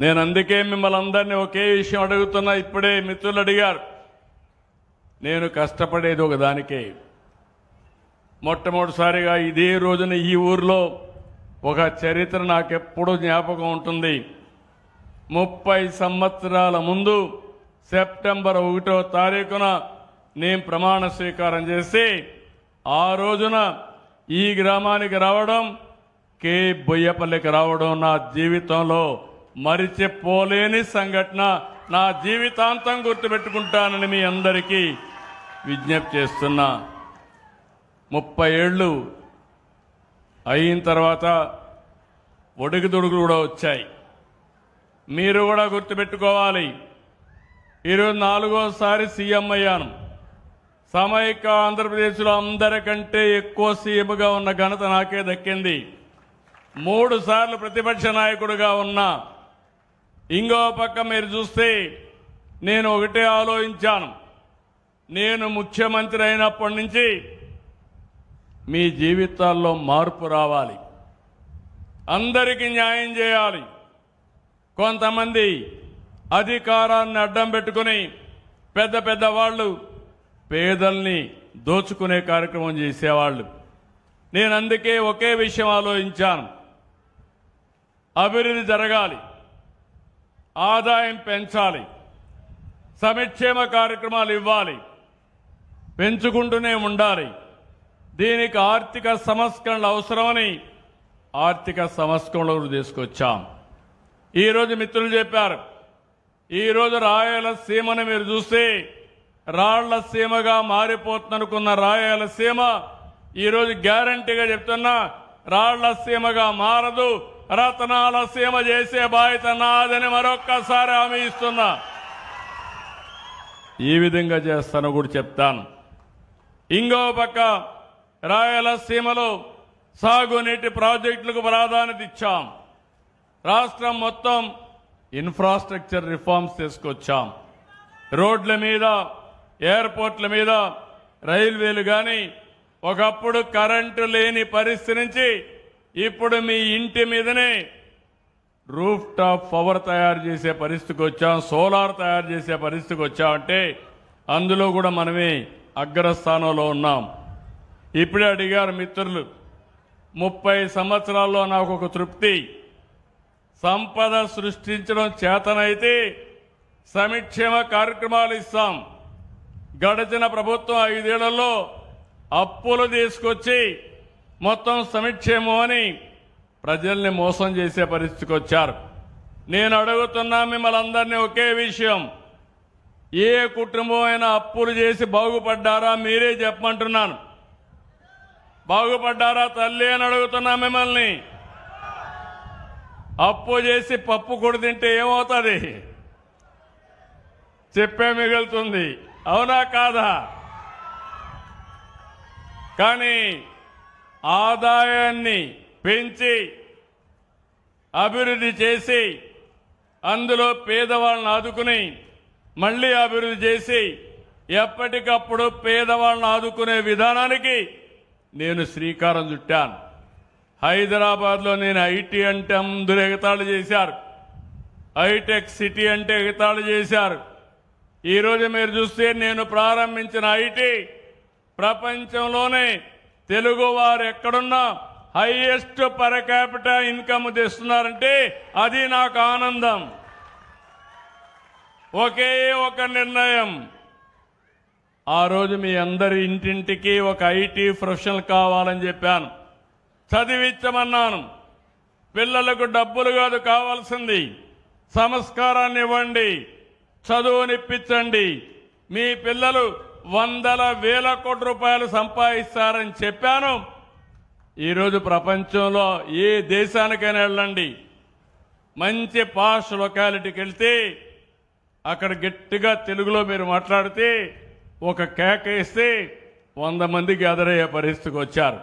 నేను అందుకే మిమ్మల్ని అందరినీ ఒకే విషయం అడుగుతున్నా ఇప్పుడే మిత్రులు అడిగారు. నేను కష్టపడేది ఒక దానికే. మొట్టమొదటిసారిగా ఇదే రోజున ఈ ఊర్లో ఒక చరిత్ర నాకెప్పుడూ జ్ఞాపకం ఉంటుంది. ముప్పై సంవత్సరాల ముందు సెప్టెంబర్ ఒకటో తారీఖున నేను ప్రమాణ స్వీకారం చేసి ఆ రోజున ఈ గ్రామానికి రావడం కే. బొయ్యపల్లికి రావడం నా జీవితంలో మరిచిపోలేని సంఘటన నా జీవితాంతం గుర్తుపెట్టుకుంటానని మీ అందరికీ విజ్ఞప్తి చేస్తున్నా. ముప్పై ఏళ్ళు అయిన తర్వాత ఒడుగుదొడుగులు కూడా వచ్చాయి. మీరు కూడా గుర్తుపెట్టుకోవాలి. ఈరోజు నాలుగోసారి సీఎం అయ్యాను. సమైక్య ఆంధ్రప్రదేశ్లో అందరికంటే ఎక్కువ సీఎంగా ఉన్న ఘనత నాకే దక్కింది. మూడు సార్లు ప్రతిపక్ష నాయకుడిగా ఉన్నా. ఇంకో పక్క మీరు చూస్తే నేను ఒకటే ఆలోచించాను. నేను ముఖ్యమంత్రి అయినప్పటి నుంచి మీ జీవితాల్లో మార్పు రావాలి. అందరికీ న్యాయం చేయాలి. కొంతమంది అధికారాన్ని అడ్డం పెట్టుకుని పెద్ద పెద్ద వాళ్ళు పేదల్ని దోచుకునే కార్యక్రమం చేసేవాళ్ళు. నేను అందుకే ఒకే విషయం ఆలోచించాను. అభివృద్ధి జరగాలి. ఆదాయం పెంచాలి. సంక్షేమ కార్యక్రమాలు ఇవ్వాలి. పెంచుకుంటూనే ఉండాలి. దీనికి ఆర్థిక సంస్కరణలు అవసరమని ఆర్థిక సంస్కరణలు తీసుకొచ్చాం. ఈరోజు మిత్రులు చెప్పారు ఈరోజు రాయలసీమను మీరు చూస్తే రాళ్ళసీమగా మారిపోతుందనుకున్న రాయలసీమ ఈరోజు గ్యారంటీగా చెప్తున్నా రాళ్ళసీమగా మారదు. రతనాల సీమ చేసే బాధ్యత నాదని మరొక్కసారి హామీ ఇస్తున్నా. ఈ విధంగా చేస్తాను కూడా చెప్తాను. ఇంకో పక్క రాయలసీమలో సాగునీటి ప్రాజెక్టులకు ప్రాధాన్యత ఇచ్చాం. రాష్ట్రం మొత్తం ఇన్ఫ్రాస్ట్రక్చర్ రిఫార్మ్స్ తీసుకొచ్చాం. రోడ్ల మీద ఎయిర్పోర్ట్ల మీద రైల్వేలు కానీ ఒకప్పుడు కరెంటు లేని పరిస్థితి నుంచి ఇప్పుడు మీ ఇంటి మీదనే రూఫ్ టాప్ పవర్ తయారు చేసే పరిస్థితికి వచ్చాం సోలార్ తయారు చేసే పరిస్థితికి వచ్చామంటే అందులో కూడా మనమే అగ్రస్థానంలో ఉన్నాం. ఇప్పుడే అడిగారు మిత్రులు ముప్పై సంవత్సరాల్లో నాకు ఒక తృప్తి. సంపద సృష్టించడం చేతనైతే సంక్షేమ కార్యక్రమాలు ఇస్తాం. గడిచిన ప్రభుత్వం ఐదేళ్ళలో అప్పులు తీసుకొచ్చి మొత్తం సమిక్షేమం అని ప్రజల్ని మోసం చేసే పరిస్థితికి వచ్చారు. నేను అడుగుతున్నా మిమ్మల్ని అందరినీ ఒకే విషయం. ఏ కుటుంబం అయినా అప్పులు చేసి బాగుపడ్డారా మీరే చెప్పమంటున్నాను. బాగుపడ్డారా తల్లి అని అడుగుతున్నా మిమ్మల్ని. అప్పు చేసి పప్పు కొడు తింటే ఏమవుతుంది? చెప్పే మిగులుతుంది. అవునా కాదా? కానీ ఆదాయాన్ని పెంచి అభివృద్ధి చేసి అందులో పేదవాళ్ళని ఆదుకుని మళ్ళీ అభివృద్ధి చేసి ఎప్పటికప్పుడు పేదవాళ్ళని ఆదుకునే విధానానికి నేను శ్రీకారం చుట్టాను. హైదరాబాద్లో నేను ఐటీ అంటే అందరూ ఎగతాళి చేశారు. హైటెక్ సిటీ అంటే ఎగతాళి చేశారు. ఈరోజు మీరు చూస్తే నేను ప్రారంభించిన ఐటీ ప్రపంచంలోనే తెలుగు వారు ఎక్కడున్నా హైయెస్ట్ పర్ క్యాపిటల్ ఇన్కమ్ తెస్తున్నారంటే అది నాకు ఆనందం. ఒకే ఒక నిర్ణయం. ఆ రోజు మీ అందరి ఇంటింటికి ఒక ఐటీ ప్రొఫెషనల్ కావాలని చెప్పాను. చదివించమన్నాను. పిల్లలకు డబ్బులు కాదు కావాల్సింది సంస్కారాన్ని ఇవ్వండి చదువునిప్పించండి. మీ పిల్లలు వందల వేల కోట్ల రూపాయలు సంపాదిస్తారని చెప్పాను. ఈరోజు ప్రపంచంలో ఏ దేశానికైనా వెళ్ళండి. మంచి పాష్ లొకాలిటీకి వెళ్తే అక్కడ గట్టిగా తెలుగులో మీరు మాట్లాడితే ఒక కేక ఇస్తే వంద మంది గ్యాదర్ అయ్యే పరిస్థితికి వచ్చారు.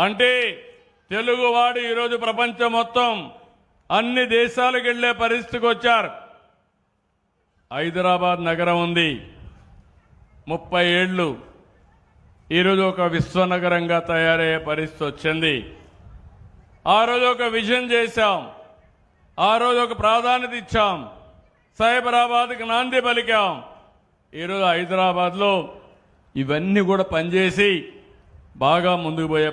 అంటే తెలుగువాడు ఈరోజు ప్రపంచం మొత్తం అన్ని దేశాలకు వెళ్ళే పరిస్థితికి వచ్చారు. హైదరాబాద్ నగరం ఉంది. ముప్పై ఏళ్ళు ఈరోజు ఒక విశ్వనగరంగా తయారయ్యే పరిస్థితి వచ్చింది. ఆ రోజు ఒక విజన్ చేశాం. ఆ రోజు ఒక ప్రాధాన్యత ఇచ్చాం. సైబరాబాద్కి నాంది పలికాం. ఈరోజు హైదరాబాద్లో ఇవన్నీ కూడా పనిచేసి బాగా ముందుకు పోయే